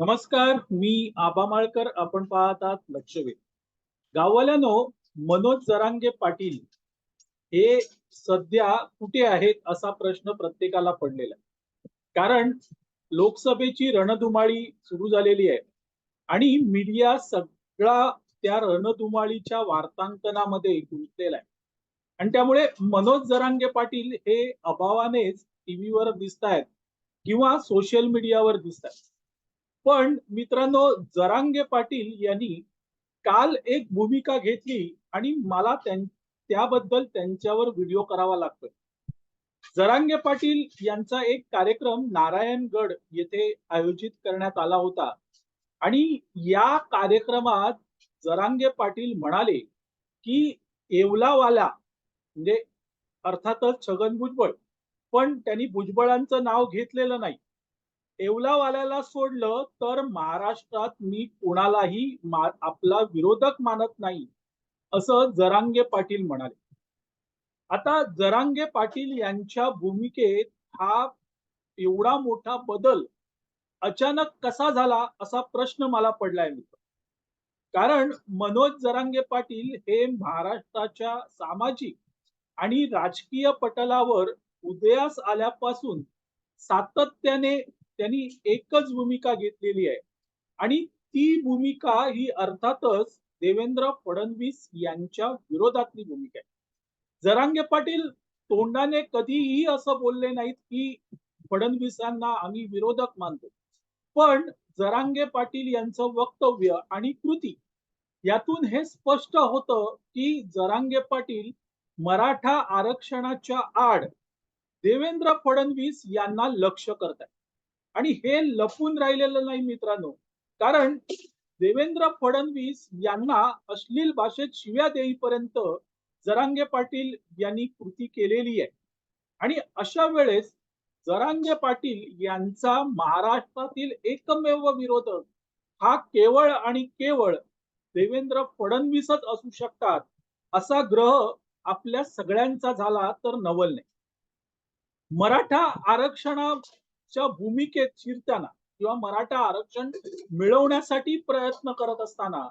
नमस्कार मी आबा माळकर. आपण पाहतात लक्षवेध. गाववाल्यानो मनोज जरांगे पाटील हे सध्या कुठे आहेत असा प्रश्न प्रत्येकाला पडलेला आहे. कारण लोकसभेची रणधुमाळी सुरू झालेली आहे आणि मीडिया सगळा त्या रणधुमाळीच्या वार्तांकनामध्ये गुंतलेला आहे. आणि त्यामुळे मनोज जरांगे पाटील हे अभावानेच टीव्हीवर दिसत आहेत किंवा सोशल मीडियावर दिसत आहेत पण मित्रांनो जरांगे पाटील यांनी काल एक भूमिका घेतली आणि मला त्यां- त्याबद्दल त्यांच्यावर व्हिडिओ करावा लागतोय. जरांगे पाटील यांचा एक कार्यक्रम नारायणगड येथे आयोजित करण्यात आला होता. आणि या कार्यक्रमात जरांगे पाटील म्हणाले की येवलावाला म्हणजे अर्थातच छगन भुजबळ पण त्यांनी भुजबळांचं नाव घेतलेलं नाही. येवलावाल्याला सोडलं तर महाराष्ट्रात मी कोणालाही मा- आपला विरोधक मानत नाही असं जरांगे पाटील म्हणाले. आता जरांगे पाटील यांच्या भूमिकेत हा एवढा मोठा बदल अचानक कसा झाला असा प्रश्न मला पडलाय मित्र. कारण मनोज जरांगे पाटील हे महाराष्ट्राच्या सामाजिक आणि राजकीय पटलावर उदयास आल्यापासून सातत्याने त्यांनी एकच भूमिका घेतलेली आहे. आणि ती भूमिका ही अर्थातच देवेंद्र फडणवीस यांच्या विरोधातली भूमिका आहे. जरांगे पाटील तोंडाने कधीही असं बोलले नाहीत की फडणवीसांना आम्ही विरोधक मानतो. पण जरांगे पाटील यांचं वक्तव्य आणि कृती यातून हे स्पष्ट होतं की जरांगे पाटील मराठा आरक्षणाच्या आड देवेंद्र फडणवीस यांना लक्ष करत आहेत आणि हे लपून राहिलेलं नाही मित्रांनो. कारण देवेंद्र फडणवीस यांना अश्लील भाषेत शिव्या देईपर्यंत जरांगे पाटील यांनी कृती केलेली आहे. आणि अशा वेळेस जरांगे पाटील यांचा महाराष्ट्रातील एकमेव विरोधक हा केवळ आणि केवळ देवेंद्र फडणवीसच असू शकतात असा ग्रह आपल्या सगळ्यांचा झाला तर नवल नाही. मराठा आरक्षणा च्या भूमिकेत शिरताना किंवा मराठा आरक्षण मिळवण्यासाठी प्रयत्न करत असताना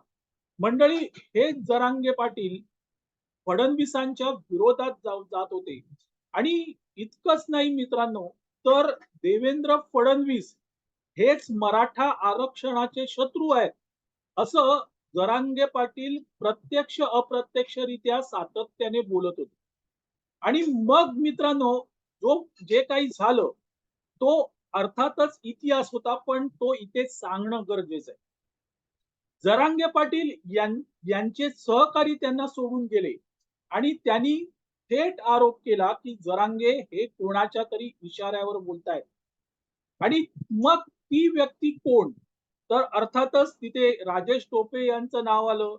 मंडळी हे जरांगे पाटील फडणवीसांच्या विरोधात जाऊ जात होते. आणि इतकंच नाही मित्रांनो तर देवेंद्र फडणवीस हेच मराठा आरक्षणाचे शत्रू आहेत असं जरांगे पाटील प्रत्यक्ष अप्रत्यक्षरित्या सातत्याने बोलत होते. आणि मग मित्रांनो जो जे काही झालं तो अर्थातच इतिहास होता पण तो इथे सांगणं गरजेचं आहे. जरांगे पाटील यांचे सहकारी त्यांना सोडून गेले आणि त्यांनी थेट आरोप केला की जरांगे हे कोणाच्या तरी इशाऱ्यावर बोलतायत. आणि मग ती व्यक्ती कोण? तर अर्थातच तिथे राजेश टोपे यांचं नाव आलं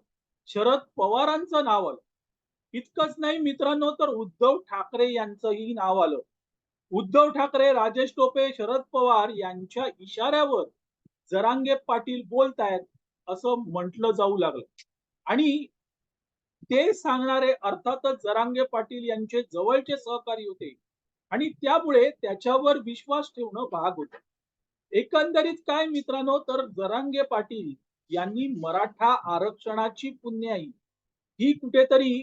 शरद पवारांचं नाव आलं. इतकंच नाही मित्रांनो तर उद्धव ठाकरे यांचंही नाव आलं. उद्धव ठाकरे राजेश टोपे शरद पवार यांच्या इशाऱ्यावर जरांगे पाटील बोलतायत असं म्हटलं जाऊ लागलं. आणि ते सांगणारे अर्थातच जरांगे पाटील यांचे जवळचे सहकारी होते. आणि त्यामुळे त्याच्यावर विश्वास ठेवणं भाग होतं. एकंदरीत काय मित्रांनो तर जरांगे पाटील यांनी मराठा आरक्षणाची पुण्याई ही कुठेतरी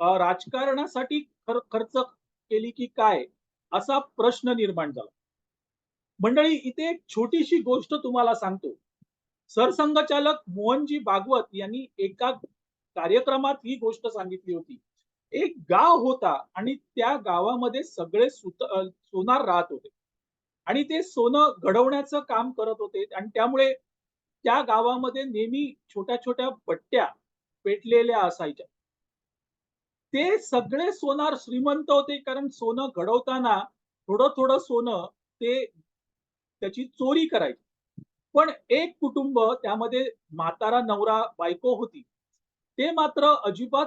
राजकारणासाठी खर खर्च केली की काय? असा प्रश्न निर्माण झाला. मंडळी इथे एक छोटीशी गोष्ट तुम्हाला सांगतो. सरसंघचालक मोहनजी भागवत यांनी एका कार्यक्रमात ही गोष्ट सांगितली होती. एक गाव होता आणि त्या गावामध्ये सगळे सुत सोनार राहत होते. आणि ते सोनं घडवण्याचं काम करत होते आणि त्यामुळे त्या गावामध्ये नेहमी छोट्या छोट्या बट्ट्या पेटलेल्या असायच्या. ते सगळे सोनार श्रीमंत होते कारण सोनं घडवताना थोडं थोडं सोनं ते त्याची चोरी करायचे. पण एक कुटुंब त्यामध्ये म्हातारा नवरा बायको होती ते मात्र अजिबात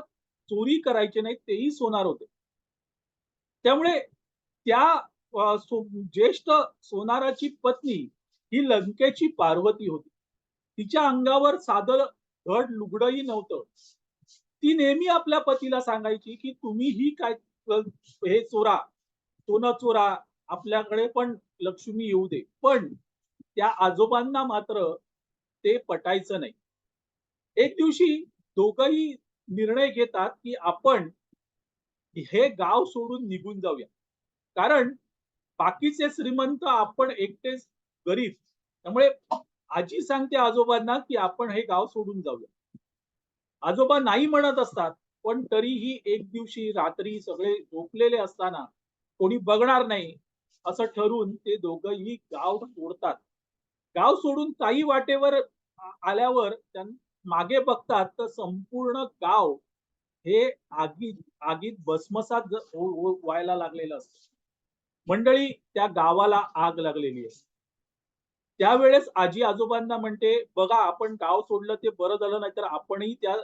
चोरी करायचे नाही तेही सोनार होते. त्यामुळे त्या सो- ज्येष्ठ सोनाराची पत्नी ही लंकेची पार्वती होती. तिच्या अंगावर साधं धड लुगडंही नव्हतं. ती नेहमी आपल्या पतीला सांगायची की तुम्ही ही काय हे चोरा सोनं चोरा आपल्याकडे पण लक्ष्मी येऊ दे. पण त्या आजोबांना मात्र ते पटायचं नाही. एक दिवशी दोघही निर्णय घेतात की आपण हे गाव सोडून निघून जाऊया. कारण बाकीचे श्रीमंत आपण एकटेच गरीब. त्यामुळे आजी सांगते आजोबांना की आपण हे गाव सोडून जाऊया. आजोबा नाही म्हणत असतात पण तरीही एक दिवशी रात्री सगळे झोपलेले असताना कोणी बघणार नाही असं ठरून ते दोघंही गाव सोडतात. गाव सोडून काही वाटेवर आल्यावर मागे बघतात तर संपूर्ण गाव हे आगीत आगीत भस्मसात हो-, हो-, व्हायला लागलेलं असतं. मंडळी त्या गावाला आग लागलेली आहे. त्यावेळेस आजी आजोबांना म्हणते बघा आपण गाव सोडलं ते बरं झालं नाहीतर आपणही त्या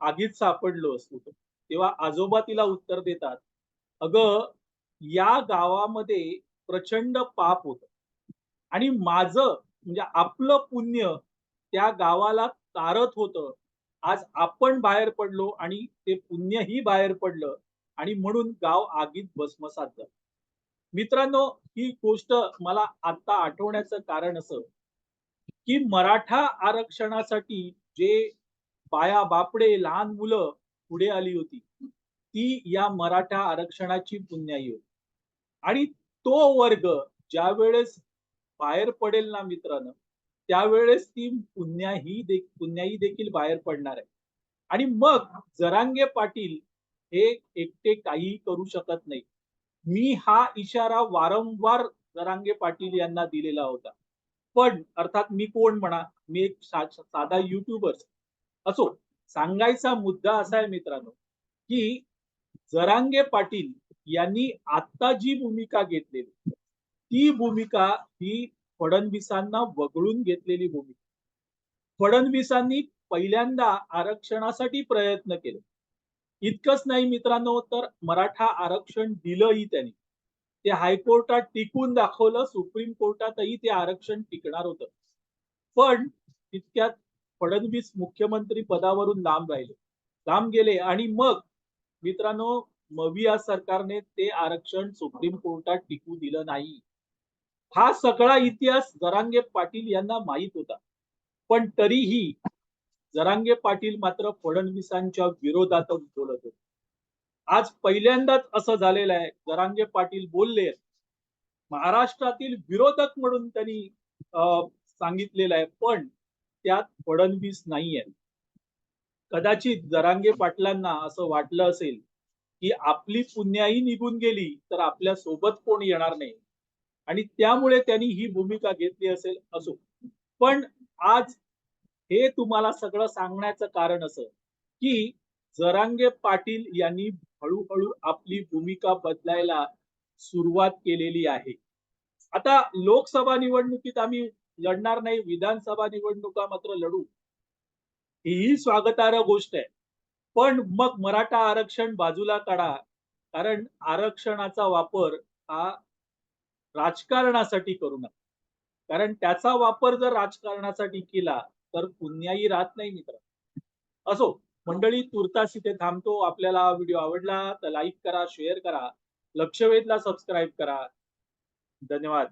आगीत सापडलो असतो. तेव्हा आजोबा तिला उत्तर देतात अगं या गावामध्ये प्रचंड पाप होत. आणि माझं म्हणजे आपलं पुण्य त्या गावाला तारत होतं. आज आपण बाहेर पडलो आणि ते पुण्यही बाहेर पडलं आणि म्हणून गाव आगीत भस्मसात झालं. मित्रांनो ही गोष्ट मला आता आठवण्याचं कारण असं की मराठा आरक्षणासाठी जे बाया बापडे लहान मुलं पुढे आली होती ती या मराठा आरक्षणाची पुण्याई होती. आणि तो वर्ग ज्या वेळेस बाहेर पडेल ना मित्रांनो त्यावेळेस ती पुण्याही दे पुण्याई देखील बाहेर पडणार आहे. आणि मग जरांगे पाटील हे एकटे काही करू शकत नाही मी हा इशारा वारंवार जरांगे पाटील यांना दिलेला होता. पण अर्थात मी कोण म्हणा मी एक साधा युट्यूबर असो सांगायचा मुद्दा असा आहे मित्रांनो की जरांगे पाटील यांनी आता जी भूमिका घेतलेली ती भूमिका ही फडणवीसांना वगळून घेतलेली भूमिका. फडणवीसांनी पहिल्यांदा आरक्षणासाठी प्रयत्न केले. इतकंच नाही मित्रांनो तर मराठा आरक्षण दिलंही त्यांनी. ते हायकोर्टात टिकून दाखवलं सुप्रीम कोर्टातही ते आरक्षण टिकणार होतं. पण तितक्यात फडणवीस मुख्यमंत्री पदावरून लांब राहिले. लांब गेले आणि मग मित्रांनो मविया सरकारने ते आरक्षण सुप्रीम कोर्टात टिकू दिलं नाही. हा सगळा इतिहास जरांगे पाटील यांना माहीत होता. पण तरीही जरांगे पाटील मात्र फडणवीसांच्या विरोधातच बोलत होते. आज पहिल्यांदाच असं झालेलं आहे. जरांगे पाटील बोलले महाराष्ट्रातील विरोधक म्हणून त्यांनी अं, सांगितलेलं आहे पण त्यात फडणवीस नाही आहे कदाचित जरांगे पाटलांना असं वाटलं असेल की आपली पुण्याही निघून गेली तर आपल्यासोबत कोण येणार नाही? आणि त्यामुळे त्यांनी ही भूमिका घेतली असेल असो. पण आज हे तुम्हाला सगळं सांगण्याचं कारण असं की जरांगे पाटील यांनी हळूहळू आपली भूमिका बदलायला सुरुवात केलेली आहे. आता लोकसभा निवडणुकीत आम्ही लढणार नाही विधानसभा निवडणुका मात्र लढू. हीही स्वागतार्ह गोष्ट आहे. पण मग मराठा आरक्षण बाजूला काढा कारण आरक्षणाचा वापर हा राजकारणासाठी करू नका. कारण त्याचा वापर जर राजकारणासाठी केला तर पुण्याही राहत नाही मित्र. असो मंडळी तुर्तास इथे थांबतो. आपल्याला व्हिडिओ आवडला तर लाईक करा शेअर करा. लक्षवेधला सबस्क्राईब करा. धन्यवाद.